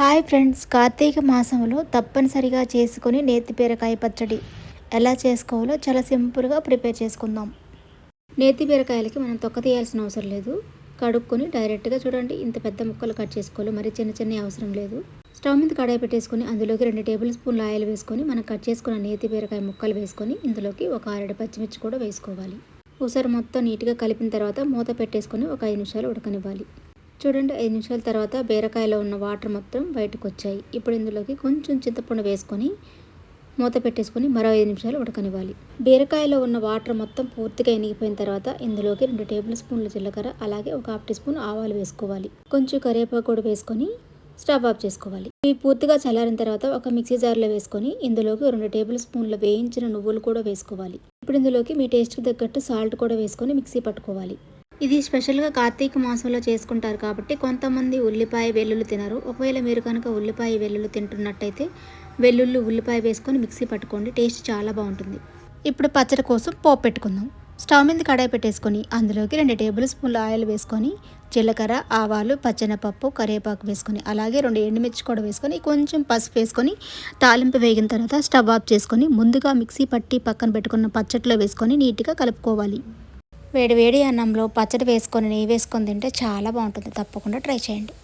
Hi friends Karthika మాసంలో తప్పనిసరిగా చేసుకొని నేతి బీరకాయ పచ్చడి. ఎలా చేసుకోవాలో చాలా సింపుల్గా ప్రిపేర్ చేసుకుందాం. నేతి బీరకాయలకి మనం తొక్క తీయాల్సిన అవసరం లేదు. కడుక్కొని డైరెక్ట్గా చూడండి ఇంత పెద్ద ముక్కలు కట్ చేసుకోవాలి మరి చిన్న చిన్న అవసరం లేదు. స్టవ్ మీద కడాయి పెట్టేసుకొని అందులోకి రెండు టేబుల్ స్పూన్ల ఆయిల్ వేసుకొని మనం కట్ చేసుకున్న నేతి బీరకాయ ముక్కలు వేసుకొని ఇందులోకి ఒక ఆరేడు పచ్చిమిర్చి కూడా వేసుకోవాలి. ఊసరు మొత్తం నీట్గా కలిపిన తర్వాత మూత పెట్టేసుకొని ఒక ఐదు నిమిషాలు ఉడకనివ్వాలి. చూడండి ఐదు నిమిషాల తర్వాత బీరకాయలో ఉన్న వాటర్ మొత్తం బయటకు వచ్చాయి ఇప్పుడు ఇందులోకి కొంచెం చింతపండు వేసుకొని మూత పెట్టేసుకొని మరో ఐదు నిమిషాలు ఉడకనివ్వాలి. బీరకాయలో ఉన్న వాటర్ మొత్తం పూర్తిగా ఎనిగిపోయిన తర్వాత ఇందులోకి రెండు టేబుల్ స్పూన్ల జీలకర్ర అలాగే ఒక హాఫ్ టీ స్పూన్ ఆవాలు వేసుకోవాలి. కొంచెం కరివేపాకు కూడా వేసుకొని స్టవ్ ఆఫ్ చేసుకోవాలి. ఇవి పూర్తిగా చల్లారిన తర్వాత ఒక మిక్సీ జార్లో వేసుకొని ఇందులోకి రెండు టేబుల్ స్పూన్ల వేయించిన నువ్వులు కూడా వేసుకోవాలి. ఇప్పుడు ఇందులోకి మీ టేస్ట్కి తగ్గట్టు సాల్ట్ కూడా వేసుకొని మిక్సీ పట్టుకోవాలి. ఇది స్పెషల్గా కార్తీక మాసంలో చేసుకుంటారు కాబట్టి కొంతమంది ఉల్లిపాయ వెల్లుల్లి తినరు. ఒకవేళ మీరు కనుక ఉల్లిపాయ వెల్లుల్లి తింటున్నట్టయితే వెల్లుల్లి ఉల్లిపాయ వేసుకొని మిక్సీ పట్టుకోండి. టేస్ట్ చాలా బాగుంటుంది. ఇప్పుడు పచ్చడి కోసం పోపు పెట్టుకుందాం. స్టవ్ మీద కడాయి పెట్టేసుకొని అందులోకి రెండు టేబుల్ స్పూన్ల ఆయిల్ వేసుకొని జీలకర్ర ఆవాలు పచ్చెనపప్పు కరివేపాకు వేసుకొని అలాగే రెండు ఎండుమిర్చి కూడా వేసుకొని కొంచెం పసుపు వేసుకొని తాలింపు వేగిన తర్వాత స్టవ్ ఆఫ్ చేసుకొని ముందుగా మిక్సీ పట్టి పక్కన పెట్టుకున్న పచ్చట్లో వేసుకొని నీట్గా కలుపుకోవాలి. వేడి వేడి అన్నంలో పచ్చడి వేసుకొని నెయ్యి వేసుకొని తింటే చాలా బాగుంటుంది. తప్పకుండా ట్రై చేయండి.